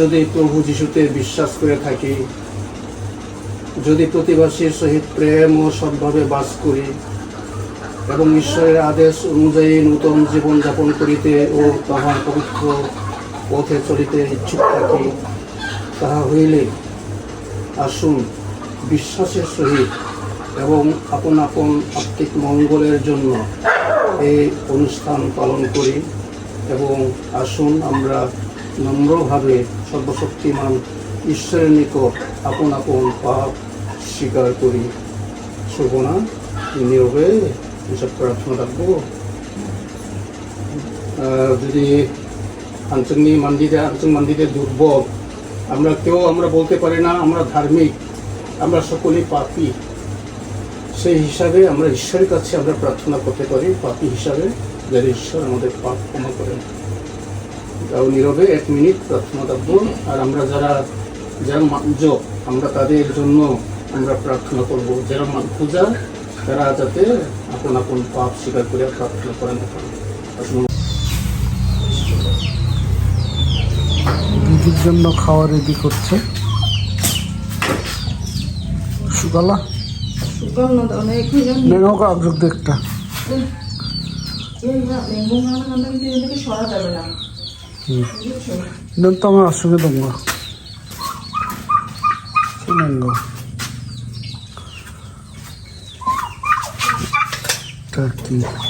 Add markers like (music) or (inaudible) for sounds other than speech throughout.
যদি প্রভু যিশুতে বিশ্বাস করে থাকি, যদি প্রতিবাসীর সহিত প্রেম ও সদ্ভাবে বাস করি, এবং ঈশ্বরের আদেশ অনুযায়ী নূতন জীবন যাপন করিতে ও তাহার পবিত্র পথে চলিতে ইচ্ছুক থাকি, তাহা হইলে আসুন বিশ্বাসের সহিত এবং আপন আপন আত্মিক মঙ্গলের জন্য এই অনুষ্ঠান পালন করি, এবং আসুন আমরা নম্রভাবে সর্বশক্তিমান ঈশ্বরের নিকট আপন আপন পাপ স্বীকার করি। শোভনা নীরবে এসব প্রার্থনা রাখব যদি আঞ্চলিক মন্দিরে আঞ্চলিক মন্দিরে দুর্বল, আমরা কেউ আমরা বলতে পারি না, আমরা ধার্মিক, আমরা সকলেই পাপী। সেই হিসাবে আমরা ঈশ্বরের কাছে আমরা প্রার্থনা করতে পারি, পাপী হিসাবে, যাতে ঈশ্বর আমাদের পাপ ক্ষমা করেন। তাও নীরবে এক মিনিট প্রার্থনা রাখব আর আমরা যারা যারা মাঞ্জ আমরা তাদের জন্য আমরা প্রার্থনা করব। যারা মা- পূজা তারা যাতে আপন আপন পাপ স্বীকার করে প্রার্থনা করেন আসুন। দিদির জন্য খাওয়া রেডি করছে। নেও কাগজ দেখটা সরা যাবে না। বুঝছ নেন তো আমার সঙ্গে দঙ্গা শুনেন গো এটা কি? এর নাম আর ইঞ্জো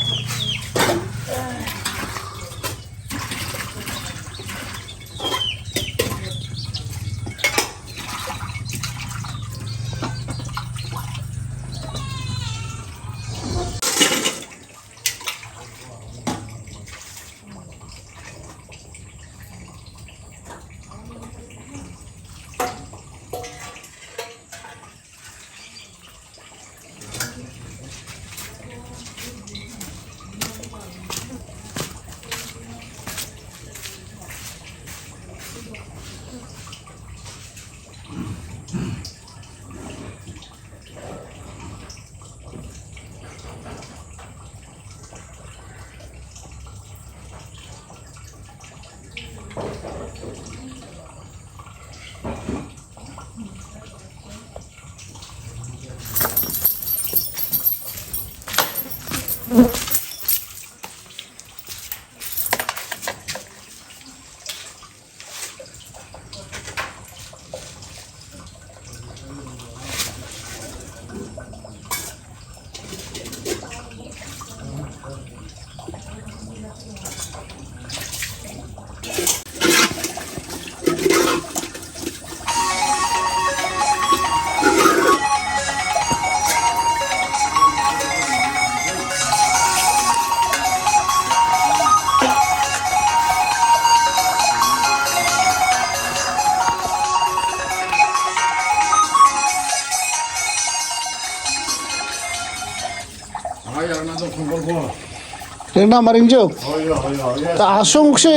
তা আসং সে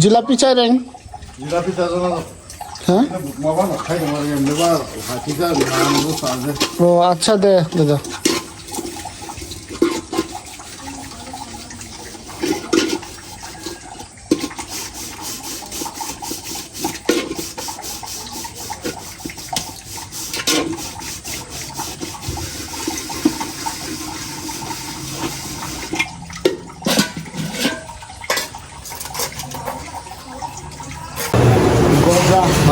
জিলাপি চাই রেন জিলাপি তাজা হ্যাঁ ও আচ্ছা দে দাদা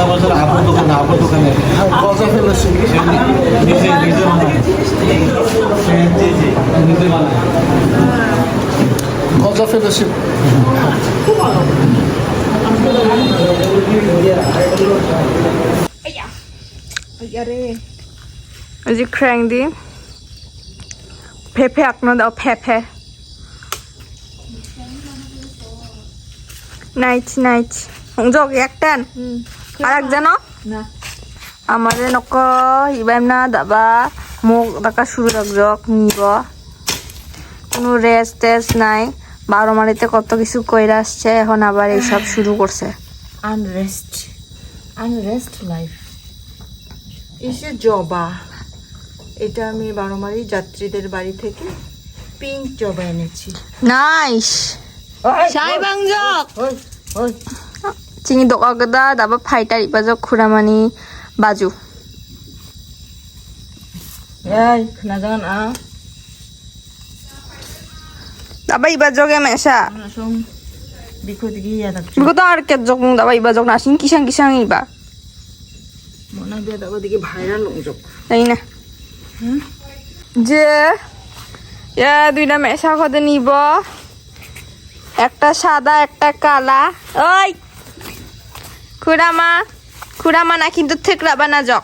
ঠান্ডা বাজার আপনার দোকানে আপনার দোকানে গজা ফেলেছি নিজে নিজে বানায় নিজে বানায় গজা ফেলেছি এই যে ক্র্যাং দি ফেফে আপনার দাও ফেফে নাইচ নাইচ সংযোগ একটান আর একজন না। আমাদের নক ইবাম না দাবা মোক দাকা শুরু রাখজক নিব। কোনো রেস্ট টেস্ট নাই। বারো মারিতে কত কিছু কইরা আসছে এখন আবার এইসব শুরু করছে। আনরেস্ট আনরেস্ট লাইফ এসে জবা। এটা আমি বারোমারি যাত্রীদের বাড়ি থেকে পিঙ্ক জবা এনেছি। নাইস সাই চিনি দকাগদা দাবা ফাইটার ইবাজক খুরামানি বাজু। এই নাজান আ দাবা gigi ya tapi বিগত আর কেজক দাবা ইবাজক নাসিং কিসাং কিসাং ইবা dia tak dikit viral unjuk তাই না। যে এ দুইটা মেশা খদে নিব। একটা সাদা একটা কালা। ওই খুড়ামা খুড়ামা না কিন্তু থেকড়াবা না যক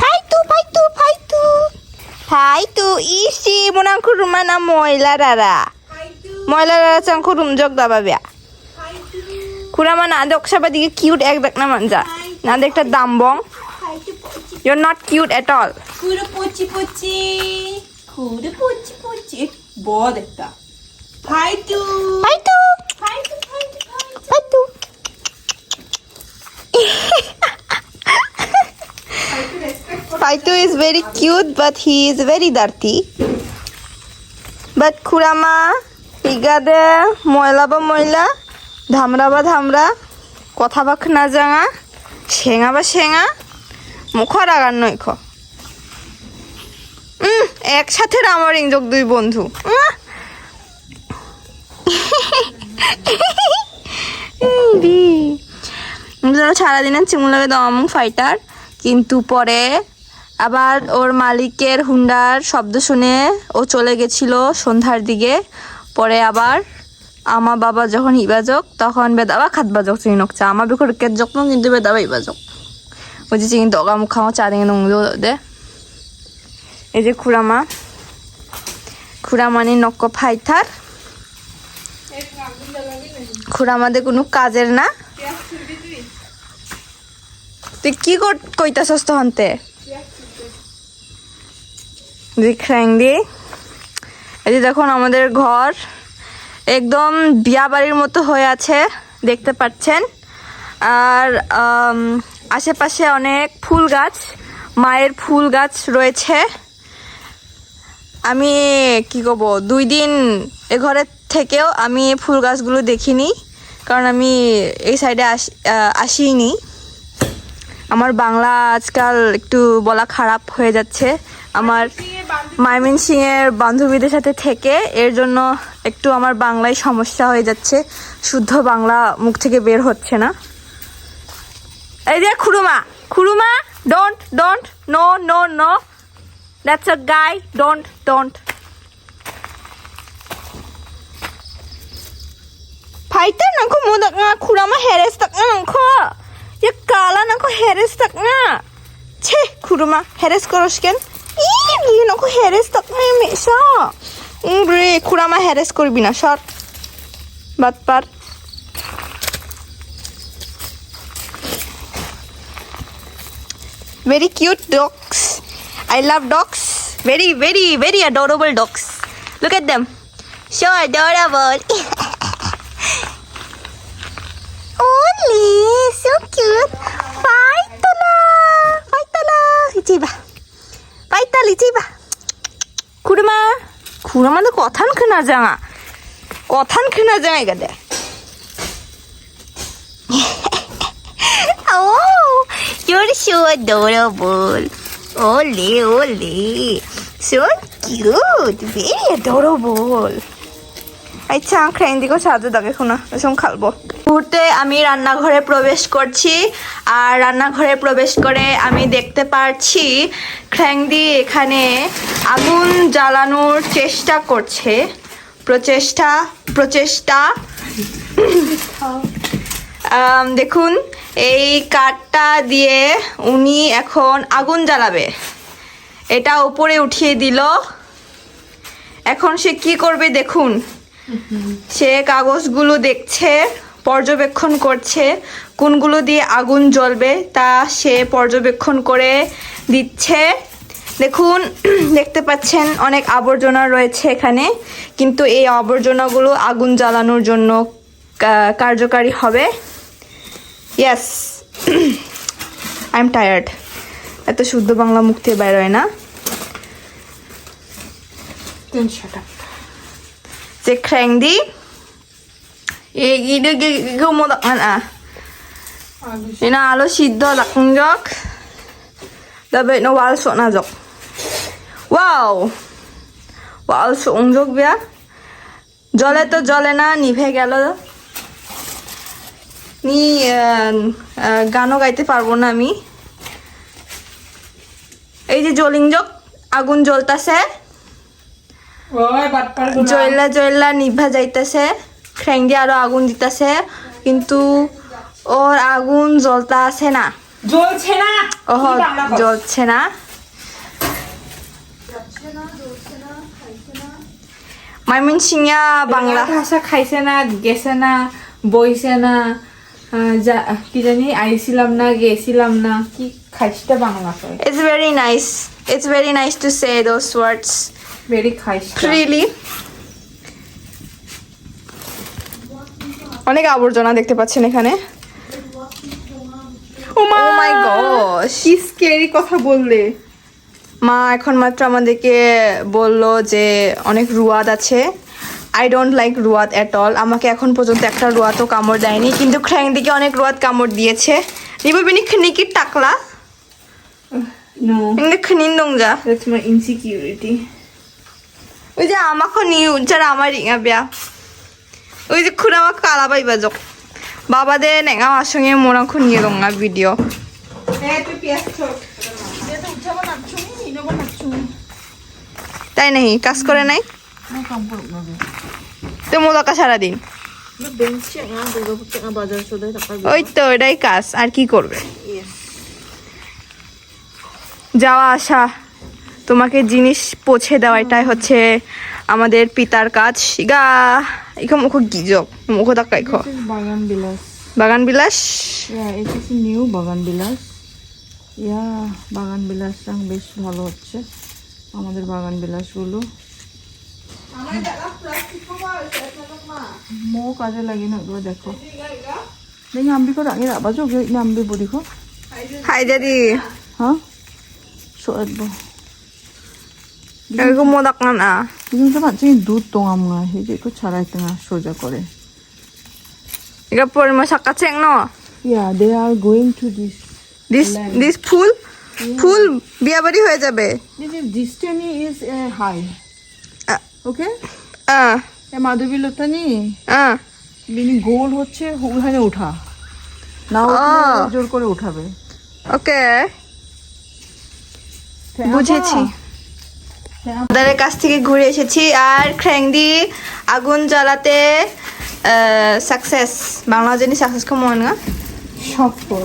ফাইতু ফাইতু ফাইতু। ফাইতু ইসি মোনাং খুরুমা না ময়লা রারা। ময়লা রারা চাং খুরুম জগ দাবা বেয়া। খুড়ামা না দেখ সবার দিকে কিউট এক দেখ না মানজা না দামবং kuda poci poci bawah dekta Hai tu Paitu, Hai tu Paitu. Is very cute, but he is very dirty. But Kurama, ইগাদে ময়লা বা ময়লা ধামরা বা ধামরা কথা বাক না জাঙা শেঙা বা শেঙা মুখর আগার নৈখ উম, একসাথে আমার ইংযোগ দুই বন্ধু (laughs) উম। এই রে। যেন সারাদিনের দম ফাইটার কিন্তু পরে আবার ওর মালিকের হুন্ডার শব্দ শুনে ও চলে গেছিল সন্ধ্যার দিকে। পরে আবার আমা বাবা যখন ইবাজক, তখন বেদাবা খাত বাজক চিনক চা। আমার বেকর কেট যত্ন কিন্তু বেদাবা ইবাজক যে চিনি দগা মুখাও চা দিকে নংলো দে এই যে খুড়ামা। খুড়ামানি নক্ক ফাইটার খুড়া আমাদের কোনো কাজের না। তুই কি কইতাছস তহন্তে? খ্যাং দি এই যে দেখুন আমাদের ঘর। একদম বিয়া বাড়ির মতো হয়ে আছে, দেখতে পাচ্ছেন। আর আশেপাশে অনেক ফুল গাছ, মায়ের ফুল গাছ রয়েছে। আমি কি করব? দুই দিন এ ঘরের থেকেও আমি ফুল গাছগুলো দেখিনি, কারণ আমি এই সাইডে আসি আসিনি আমার বাংলা আজকাল একটু বলা খারাপ হয়ে যাচ্ছে। আমার মাইমিন সিংয়ের বান্ধবীদের সাথে থেকে এর জন্য একটু আমার বাংলায় সমস্যা হয়ে যাচ্ছে। শুদ্ধ বাংলা মুখ থেকে বের হচ্ছে না। এই যে খুরুমা খুরুমা don't don't no no no that's a guy don't don't নাংko modak nga kurama heres tak nga nangko ya kala nangko heres tak nga che kuruma heres korosken ই নকো হেরেস tak nga মেশা রে kurama হেরেস করবি না সর বাত পার very cute dogs i love dogs very very very adorable dogs look at them so adorable cute. Paita na. Paita na. Ichiba. Paita ichiba. Kuruma. Kuruma no kotan kana jama. Kotan kana jama gade. oh, you're so adorable. Ole, ole. So cute. Very adorable. আচ্ছা ক্রাইন্দিকে সাহায্য দাগে শোনা এসম খালবো। মুহূর্তে আমি রান্নাঘরে প্রবেশ করছি, আর রান্নাঘরে প্রবেশ করে আমি দেখতে পারছি, খ্যাংদি এখানে আগুন জ্বালানোর চেষ্টা করছে। প্রচেষ্টা প্রচেষ্টা। দেখুন, এই কাঠটা দিয়ে উনি এখন আগুন জ্বালাবে। এটা উপরে উঠিয়ে দিল। এখন সে কি করবে দেখুন। সে কাগজগুলো দেখছে, পর্যবেক্ষণ করছে, কোনগুলো দিয়ে আগুন জ্বলবে তা সে পর্যবেক্ষণ করে দিচ্ছে। দেখুন, (clears throat) দেখতে পাচ্ছেন অনেক আবর্জনা রয়েছে এখানে, কিন্তু এই আবর্জনাগুলো আগুন জ্বালানোর জন্য কার্যকারী হবে। ইয়াস আই এম টায়ার্ড এত শুদ্ধ বাংলা মুক্তি বেরোয় না। যে খ্যাংদি Stick kring di. Igi gi go mo dakan ah. Ina alo siddo dakang jok. Dabe no wal so na jok. Wow. Wal so ung jok bia. জলে তো জলে না নিভে গেল নি গানও গাইতে পারব না আমি এই যে জলিং যোগ আগুন জ্বলতাছে জয়লা জয়লা নিভা যাইতেছে খ্যাং দিয়ে আরও আগুন দিতেছে কিন্তু ওর আগুন জ্বলতা আছে না। জ্বলছে না। ওহ? জ্বলছে না। ময়মনসিংহা বাংলা। ভাষা খাইছে না গেছে না বইছে না যা কি জানি আইছিলাম না গেছিলাম না কি খাইছটা বাংলা কয়? It's very nice. It's very nice to say those অনেক আবর্জনা দেখতে পাচ্ছেন এখানে। ও Oh. কি স্কেরি কথা বললে। মা এখন মাত্র আমাদেরকে বলল যে অনেক রুয়াদ আছে। আই ডোন্ট লাইক রুয়াদ এট অল আমাকে এখন পর্যন্ত একটা রুয়াতও কামড় দেয়নি কিন্তু খ্যাং দিকে অনেক রুয়াদ কামড় দিয়েছে। নিববিনি খনিকি টাকলা? দ্যাটস মাই ইনসিকিউরিটি ওই যে আমাকে নিয়ে যারা আমার রিঙা বেয়া। ওই যে খুড়া আমাকে আলাবাই বাজক। বাবা দে নেঙা আমার সঙ্গে মোরাংখু নিয়ে দঙ্গা ভিডিও তাই নাহি কাজ করে নাই? তো মোদকা সারাদিন। ওই তো এটাই কাজ। আর কি করবে? যাওয়া আসা। তোমাকে জিনিস পৌঁছে দেওয়া এটাই হচ্ছে আমাদের পিতার কাজ। ইগা ইখো মুখ গিজক মুখ দাকা ইখো বাগান বিলাস। বাগান বিলাস? ইয়া নিউ বাগান বিলাস। ইয়া বাগান বিলাস বিলাসটা বেশ ভালো হচ্ছে আমাদের বাগান বিলাসগুলো। মো। কাজে লাগে না ওগুলো দেখো। দেখি আম্বি করে আগে আবাজও আম্বি বলি খো হাই দাদি। হ্যাঁ? সোয়াদবো দুধ তোঙা মুঙা হেজে সোজা করে এটা পরিমা সাক্কা চেং না yeah they are going to this this this ফুল ফুল বিয়া হয়ে যাবে this is destiny hi okay হ্যাঁ মাধবী লতানি হ্যাঁ গোল হচ্ছে ওখানে ওঠা জোর করে উঠাবে। ওকে বুঝেছি। দাদার কাছ থেকে ঘুরে এসেছি আর খ্যাংদি আগুন জ্বালাতে সাকসেস বাংলা জানি সাকসেস কেমন না। সফল।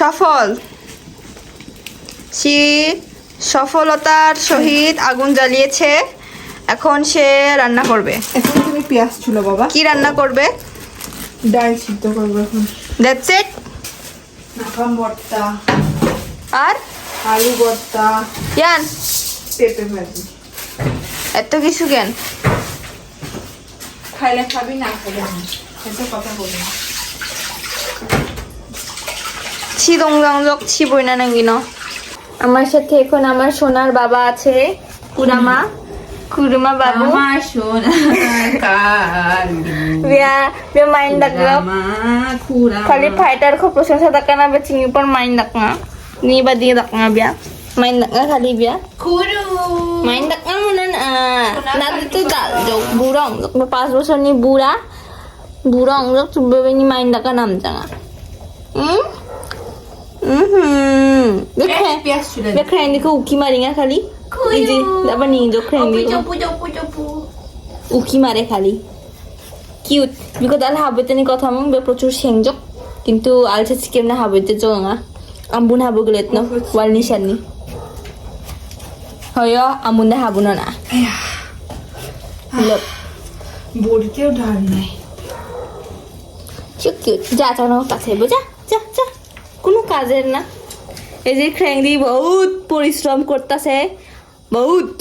সফল। সে সফলতার সহিত আগুন জ্বালিয়েছে। এখন সে রান্না করবে। এখন তুমি পেঁয়াজ ছিল বাবা। কি রান্না করবে? ডাল সিদ্ধ করব এখন। দ্যাটস ইট নাকাম ভর্তা। আর? আলু ভর্তা। ইয়ান। পেঁপে ভাজি। এত কিছু কেন? খাইলে খাবি না খাইলে না। এটা কথা বলি না। ছি দংজক ছি বই না নাকি ন? আমার সাথে এখন আমার সোনার বাবা আছে কুরামা কুরুমা বাবু। আমার সোনা বিয়া বিয়া মাইন্ড ডাকলো খালি ফাইটার খুব প্রশংসা ডাকা না বে চিংড়ি পর মাইন্ড ডাকা ni ba dia dak nga biya main nga kali biya খুরু main dak nga muna na na dito da jok burong jok na pas ni bura burong jok subbe ni main dak nam janga hmm mhm দেখে পেঁয়াজ ছিল দেখে এদিকে উকি মারি না খালি এই যে আবার নিয়ে যোগ উকি মারে খালি কিউট বিকজ আল হাবেতে নি কথা মং প্রচুর সেংজক কিন্তু আলছে চিকেন না ambun na habu no na look বড়িতেও ডাল নাই? So cute. যা চানো কাছে বোঝা যা যা কোনো কাজের না। এই যে বহুত পরিশ্রম করতেছে বহুত।